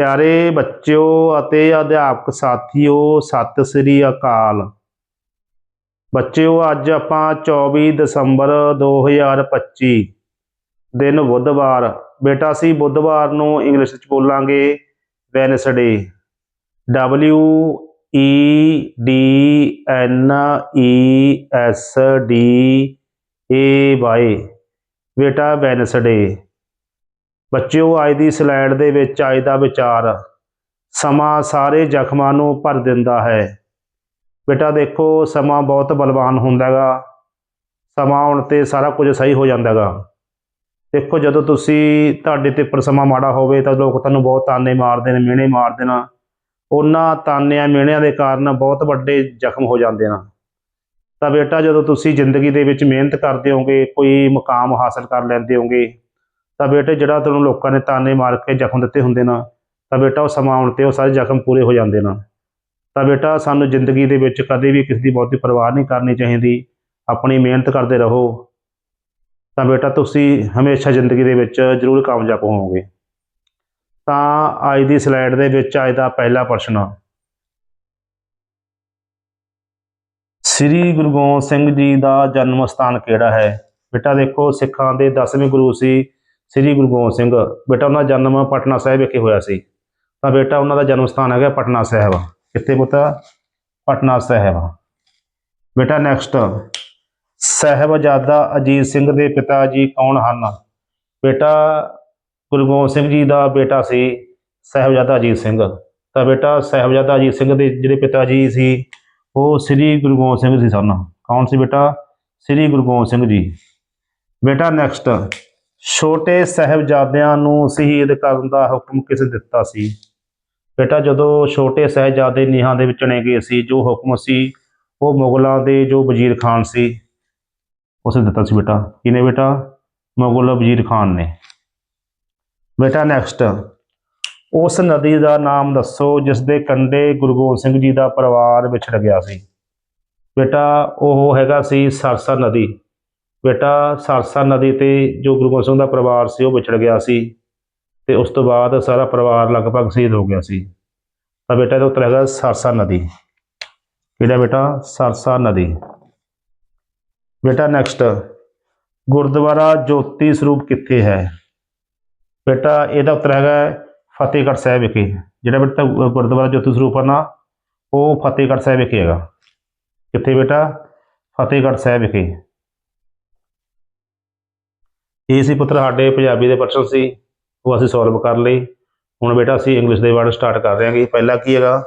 ਪਿਆਰੇ ਬੱਚਿਓ ਅਤੇ ਅਧਿਆਪਕ ਸਾਥੀਓ, ਸਤਿ ਸ੍ਰੀ ਅਕਾਲ। ਬੱਚਿਓ, ਅੱਜ ਆਪਾਂ 24 ਦਸੰਬਰ 2025 ਦਿਨ ਬੁੱਧਵਾਰ। ਬੇਟਾ, ਅਸੀਂ ਬੁੱਧਵਾਰ ਨੂੰ ਇੰਗਲਿਸ਼ ਵਿੱਚ ਬੋਲਾਂਗੇ Wednesday W E D N E S D A Y ਬੇਟਾ ਵੈਨਸਡੇ ਬੱਚਿਓ ਅੱਜ ਦੀ ਸਲਾਈਡ ਦੇ ਵਿੱਚ ਅੱਜ ਦਾ ਵਿਚਾਰ। ਸਮਾਂ ਸਾਰੇ ਜ਼ਖਮਾਂ ਨੂੰ ਭਰ ਦਿੰਦਾ ਹੈ। ਬੇਟਾ ਦੇਖੋ, ਸਮਾਂ ਬਹੁਤ ਬਲਵਾਨ ਹੁੰਦਾ ਹੈਗਾ। ਸਮਾਂ ਆਉਣ ਤੇ ਸਾਰਾ ਕੁਝ ਸਹੀ ਹੋ ਜਾਂਦਾ ਹੈਗਾ। ਦੇਖੋ, ਜਦੋਂ ਤੁਸੀਂ ਤੁਹਾਡੇ ਤੇ ਪਰ ਸਮਾਂ ਮਾੜਾ ਹੋਵੇ, ਤਾਂ ਲੋਕ ਤੁਹਾਨੂੰ ਬਹੁਤ ਤਾਨੇ ਮਾਰਦੇ ਨੇ, ਮਿਹਣੇ ਮਾਰਦੇ ਨੇ। ਉਹਨਾਂ ਤਾਨਿਆਂ, ਮਿਹਣਿਆਂ ਦੇ ਕਾਰਨ ਬਹੁਤ ਵੱਡੇ ਜ਼ਖਮ ਹੋ ਜਾਂਦੇ ਨੇ। ਤਾਂ ਬੇਟਾ, ਜਦੋਂ ਤੁਸੀਂ ਜ਼ਿੰਦਗੀ ਦੇ ਵਿੱਚ ਮਿਹਨਤ ਕਰਦੇ ਹੋਗੇ ਕੋਈ ਮੁਕਾਮ ਹਾਸਲ ਕਰ ਲੈਂਦੇ ਹੋਗੇ ਤਾਂ ਬੇਟੇ ਜਿਹੜਾ ਤੁਹਾਨੂੰ ਲੋਕਾਂ ਨੇ ਤਾਨੇ ਮਾਰ ਕੇ ਜ਼ਖਮ ਦਿੱਤੇ ਹੁੰਦੇ ਨਾ, ਤਾਂ ਬੇਟਾ ਉਹ ਸਮਾਂ ਆਉਣ ਤੇ ਉਹ ਸਾਰੇ ਜ਼ਖਮ ਪੂਰੇ ਹੋ ਜਾਂਦੇ ਨੇ। ਤਾਂ ਬੇਟਾ ਸਾਨੂੰ ਜ਼ਿੰਦਗੀ ਦੇ ਵਿੱਚ ਕਦੇ ਵੀ ਕਿਸੇ ਦੀ ਬਹੁਤੀ ਪਰਵਾਹ ਨਹੀਂ ਕਰਨੀ ਚਾਹੀਦੀ, ਆਪਣੀ ਮਿਹਨਤ ਕਰਦੇ ਰਹੋ। ਤਾਂ ਬੇਟਾ ਤੁਸੀਂ ਹਮੇਸ਼ਾ ਜ਼ਿੰਦਗੀ ਦੇ ਵਿੱਚ ਜ਼ਰੂਰ ਕਾਮਯਾਬ ਹੋਵੋਗੇ। ਤਾਂ ਅੱਜ ਦੀ ਸਲਾਈਡ ਦੇ ਵਿੱਚ ਅੱਜ ਦਾ ਪਹਿਲਾ ਪ੍ਰਸ਼ਨ ਸ੍ਰੀ ਗੁਰੂ ਗੋਬਿੰਦ ਸਿੰਘ ਜੀ ਦਾ ਜਨਮ ਸਥਾਨ ਕਿਹੜਾ ਹੈ? ਬੇਟਾ ਦੇਖੋ, ਸਿੱਖਾਂ ਦੇ 10ਵੇਂ ਗੁਰੂ ਸੀ ਸ੍ਰੀ ਗੁਰੂ ਗੋਬਿੰਦ ਸਿੰਘ, ਬੇਟਾ ਉਹਨਾਂ ਦਾ ਜਨਮ ਪਟਨਾ ਸਾਹਿਬ ਵਿਖੇ ਹੋਇਆ ਸੀ। ਤਾਂ ਬੇਟਾ ਉਹਨਾਂ ਦਾ ਜਨਮ ਸਥਾਨ ਹੈਗਾ ਪਟਨਾ ਸਾਹਿਬ। ਕਿੱਥੇ ਪੁੱਤ? ਪਟਨਾ ਸਾਹਿਬ। ਬੇਟਾ ਨੈਕਸਟ ਸਾਹਿਬਜ਼ਾਦਾ ਅਜੀਤ ਸਿੰਘ ਦੇ ਪਿਤਾ ਜੀ ਕੌਣ ਹਨ? ਬੇਟਾ ਗੁਰੂ ਗੋਬਿੰਦ ਸਿੰਘ ਜੀ ਦਾ ਬੇਟਾ ਸੀ ਸਾਹਿਬਜ਼ਾਦਾ ਅਜੀਤ ਸਿੰਘ। ਤਾਂ ਬੇਟਾ ਸਾਹਿਬਜ਼ਾਦਾ ਅਜੀਤ ਸਿੰਘ ਦੇ ਜਿਹੜੇ ਪਿਤਾ ਜੀ ਸੀ, ਉਹ ਸ੍ਰੀ ਗੁਰੂ ਗੋਬਿੰਦ ਸਿੰਘ ਜੀ ਸਨ। ਕੌਣ ਸੀ ਬੇਟਾ? ਸ੍ਰੀ ਗੁਰੂ ਗੋਬਿੰਦ ਸਿੰਘ ਜੀ। ਬੇਟਾ ਨੈਕਸਟ ਛੋਟੇ ਸਾਹਿਬਜ਼ਾਦਿਆਂ ਨੂੰ ਸ਼ਹੀਦ ਕਰਨ ਦਾ ਹੁਕਮ ਕਿਸ ਦਿੱਤਾ ਸੀ? ਬੇਟਾ, ਜਦੋਂ ਛੋਟੇ ਸਾਹਿਬਜ਼ਾਦੇ ਨੀਹਾਂ ਦੇ ਵਿੱਚ ਚਣੇ ਗਏ ਸੀ, ਜੋ ਹੁਕਮ ਸੀ, ਉਹ ਮੁਗਲਾਂ ਦੇ ਜੋ ਵਜ਼ੀਰ ਖਾਨ ਸੀ, ਉਸੇ ਦਿੱਤਾ ਸੀ ਬੇਟਾ। ਕਿਨੇ ਬੇਟਾ? ਮੁਗਲ ਵਜ਼ੀਰ ਖਾਨ ਨੇ। ਬੇਟਾ ਨੈਕਸਟ ਉਸ ਨਦੀ ਦਾ ਨਾਮ ਦੱਸੋ, ਜਿਸ ਦੇ ਕੰਢੇ ਗੁਰੂ ਗੋਬਿੰਦ ਸਿੰਘ ਜੀ ਦਾ ਪਰਿਵਾਰ ਵਿਛੜ ਗਿਆ ਸੀ। ਬੇਟਾ, ਉਹ ਹੈਗਾ ਸੀ ਸਰਸਾ ਨਦੀ। ਬੇਟਾ ਸਰਸਾ ਨਦੀ ਤੇ ਜੋ ਗੁਰੂ ਗੋਬਿੰਦ ਸਿੰਘ ਦਾ ਪਰਿਵਾਰ ਸੀ, ਉਹ ਵਿਛੜ ਗਿਆ ਸੀ ਤੇ ਉਸ ਤੋਂ ਬਾਅਦ ਸਾਰਾ ਪਰਿਵਾਰ ਲਗਭਗ ਸ਼ਹੀਦ ਹੋ ਗਿਆ ਸੀ। ਤਾਂ ਬੇਟਾ ਇਹਦਾ ਉੱਤਰ ਹੈਗਾ ਸਰਸਾ ਨਦੀ। ਕਿਹੜਾ ਬੇਟਾ? ਸਰਸਾ ਨਦੀ। ਬੇਟਾ ਨੈਕਸਟ ਗੁਰਦੁਆਰਾ ਜੋਤੀ ਸਰੂਪ ਕਿੱਥੇ ਹੈ? ਬੇਟਾ ਇਹਦਾ ਉੱਤਰ ਹੈਗਾ ਫਤਿਹਗੜ੍ਹ ਸਾਹਿਬ ਵਿਖੇ। ਜਿਹੜਾ ਬੇਟਾ ਗੁਰਦੁਆਰਾ ਜੋਤੀ ਸਰੂਪ ਹੈ ਨਾ, ਉਹ ਫਤਿਹਗੜ੍ਹ ਸਾਹਿਬ ਵਿਖੇ ਹੈਗਾ। ਕਿੱਥੇ ਬੇਟਾ? ਫਤਿਹਗੜ੍ਹ ਸਾਹਿਬ ਵਿਖੇ। ਇਹ ਸੀ ਪੁੱਤਰ, ਸਾਡੇ ਪੰਜਾਬੀ ਦੇ ਪਰਸਨ ਸੀ, ਉਹ ਅਸੀਂ ਸੋਲਵ ਕਰ ਲਈ। ਹੁਣ ਬੇਟਾ ਅਸੀਂ ਇੰਗਲਿਸ਼ ਦੇ ਵਰਡ ਸਟਾਰਟ ਕਰ ਰਹੇ ਹਾਂਗੇ ਪਹਿਲਾ ਕੀ ਹੈਗਾ?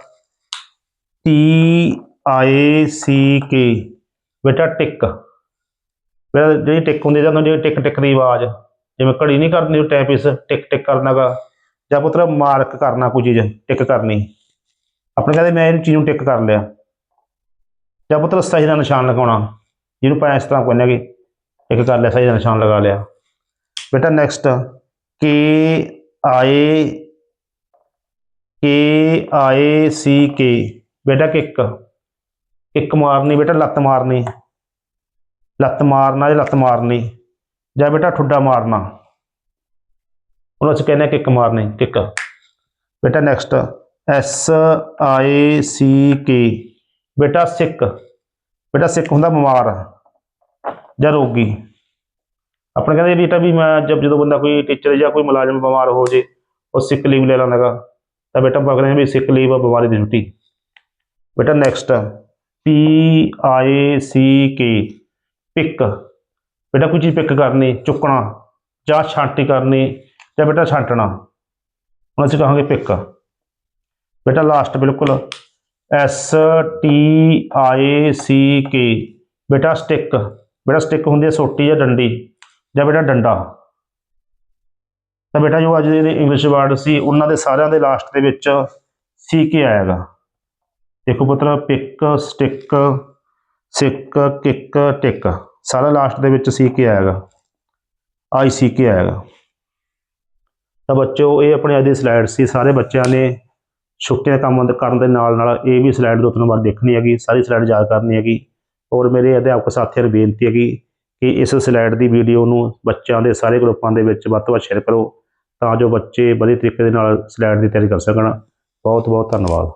ਟੀ ਆਈ ਸੀ ਕੇ ਬੇਟਾ ਟਿਕ ਬੇਟਾ ਜਿਹੜੀ ਟਿਕ ਹੁੰਦੀ ਜਾਂ ਜਿਹੜੀ ਟਿਕ ਟਿਕ ਦੀ ਆਵਾਜ਼, ਜਿਵੇਂ ਘੜੀ ਨਹੀਂ ਕਰਨੀ, ਉਹ ਟੈਪਿਸ ਟਿਕ ਟਿਕ ਕਰਨਾਗਾ ਜਾਂ ਪੁੱਤਰ ਮਾਰਕ ਕਰਨਾ ਕੋਈ ਚੀਜ਼ ਟਿਕ ਕਰਨੀ। ਆਪਣੇ ਕਹਿੰਦੇ ਮੈਂ ਇਹ ਚੀਜ਼ ਨੂੰ ਟਿਕ ਕਰ ਲਿਆ। ਜਾਂ ਪੁੱਤਰ ਸਹੀ ਦਾ ਨਿਸ਼ਾਨ ਲਗਾਉਣਾ। ਜਿਹਨੂੰ ਆਪਾਂ ਇਸ ਤਰ੍ਹਾਂ ਕਹਿੰਦੇ ਕਿ ਟਿਕ ਕਰ ਲਿਆ, ਸਹੀ ਦਾ ਨਿਸ਼ਾਨ ਲਗਾ ਲਿਆ। ਬੇਟਾ ਨੈਕਸਟ ਕੇ ਆਏ ਕੇ ਆਏ ਸੀ ਕੇ ਬੇਟਾ ਕਿੱਕ ਕਿੱਕ ਮਾਰਨੀ ਬੇਟਾ, ਲੱਤ ਮਾਰਨੀ। ਲੱਤ ਮਾਰਨਾ ਜਾਂ ਲੱਤ ਮਾਰਨੀ? ਜਾਂ ਬੇਟਾ ਠੁੱਡਾ ਮਾਰਨਾ? ਉਹਨੂੰ ਅਸੀਂ ਕਹਿੰਦੇ ਆ ਕਿੱਕ ਮਾਰਨੀ, ਕਿੱਕ। ਬੇਟਾ ਨੈਕਸਟ ਐਸ ਆਈ ਸੀ ਕੇ ਬੇਟਾ ਸਿੱਕ। ਬੇਟਾ ਸਿੱਕ ਹੁੰਦਾ ਬਿਮਾਰ ਜਾਂ ਰੋਗੀ। ਆਪਣੇ ਕਹਿੰਦੇ ਬੇਟਾ ਵੀ ਮੈਂ ਜਦ ਜਦੋਂ ਬੰਦਾ ਕੋਈ ਟੀਚਰ ਜਾਂ ਕੋਈ ਮੁਲਾਜ਼ਮ ਬਿਮਾਰ ਹੋ ਜੇ, ਉਹ ਸਿੱਕ ਲੀਵ ਲੈ ਲੈਂਦਾਗਾ ਤਾਂ ਬੇਟਾ ਪਕੜਦੇ ਨੇ ਵੀ ਸਿੱਕ ਲੀਵ ਬਿਮਾਰੀ ਦੀ ਛੁੱਟੀ। ਬੇਟਾ ਨੈਕਸਟ ਪੀ ਆਈ ਸੀ ਕੇ ਪਿਕ ਬੇਟਾ ਕੋਈ ਚੀਜ਼ ਪਿਕ ਕਰਨੀ, ਚੁੱਕਣਾ ਜਾਂ ਛਾਂਟੀ ਕਰਨੀ ਜਾਂ ਬੇਟਾ ਛਾਂਟਣਾ। ਹੁਣ ਅਸੀਂ ਕਹਾਂਗੇ ਪਿਕ ਬੇਟਾ ਲਾਸਟ ਬਿਲਕੁਲ। ਐਸ ਟੀ ਆਈ ਸੀ ਕੇ ਬੇਟਾ ਸਟਿਕ ਬੇਟਾ ਸਟਿਕ ਹੁੰਦੀ ਹੈ ਸੋਟੀ ਜਾਂ ਡੰਡੀ। ਜਾਂ ਬੇਟਾ ਡੰਡਾ। ਤਾਂ ਬੇਟਾ ਜੋ ਅੱਜ ਦੇ ਇੰਗਲਿਸ਼ ਵਰਡ ਸੀ, ਉਹਨਾਂ ਦੇ ਸਾਰਿਆਂ ਦੇ ਲਾਸਟ ਦੇ ਵਿੱਚ ਸੀ ਕੇ ਆਏਗਾ? ਦੇਖੋ ਪੁੱਤਰ pick stick sick kick tick ਸਾਰਾ ਲਾਸਟ ਦੇ ਵਿੱਚ ਸੀ ਕੇ ਆਏਗਾ? ਆਈ ਸੀ ਕੇ ਆਏਗਾ? ਤਾਂ ਬੱਚੋ ਇਹ ਆਪਣੇ ਅੱਜ ਦੀ ਸਲਾਈਡ ਸੀ, ਸਾਰੇ ਬੱਚਿਆਂ ਨੇ ਛੁੱਟੀਆਂ ਕੰਮ ਕਰਨ ਦੇ ਨਾਲ ਨਾਲ ਇਹ ਵੀ ਸਲਾਈਡ ਦੋ ਤਿੰਨ ਵਾਰ ਦੇਖਣੀ ਹੈਗੀ, ਸਾਰੀ ਸਲਾਈਡ ਯਾਦ ਕਰਨੀ ਹੈਗੀ। ਔਰ ਮੇਰੇ ਅਧਿਆਪਕ ਸਾਥੀਆਂ ਨੂੰ ਬੇਨਤੀ ਹੈਗੀ ਕਿ ਇਸ ਸਲਾਈਡ ਦੀ ਵੀਡੀਓ ਨੂੰ ਬੱਚਿਆਂ ਦੇ ਸਾਰੇ ਗਰੁੱਪਾਂ ਦੇ ਵਿੱਚ ਵੱਧ ਤੋਂ ਵੱਧ ਸ਼ੇਅਰ ਕਰੋ ਤਾਂ ਜੋ ਬੱਚੇ ਵਧੀਆ ਤਰੀਕੇ ਦੇ ਨਾਲ ਸਲਾਈਡ ਦੀ ਤਿਆਰੀ ਕਰ ਸਕਣ। ਬਹੁਤ ਬਹੁਤ ਧੰਨਵਾਦ।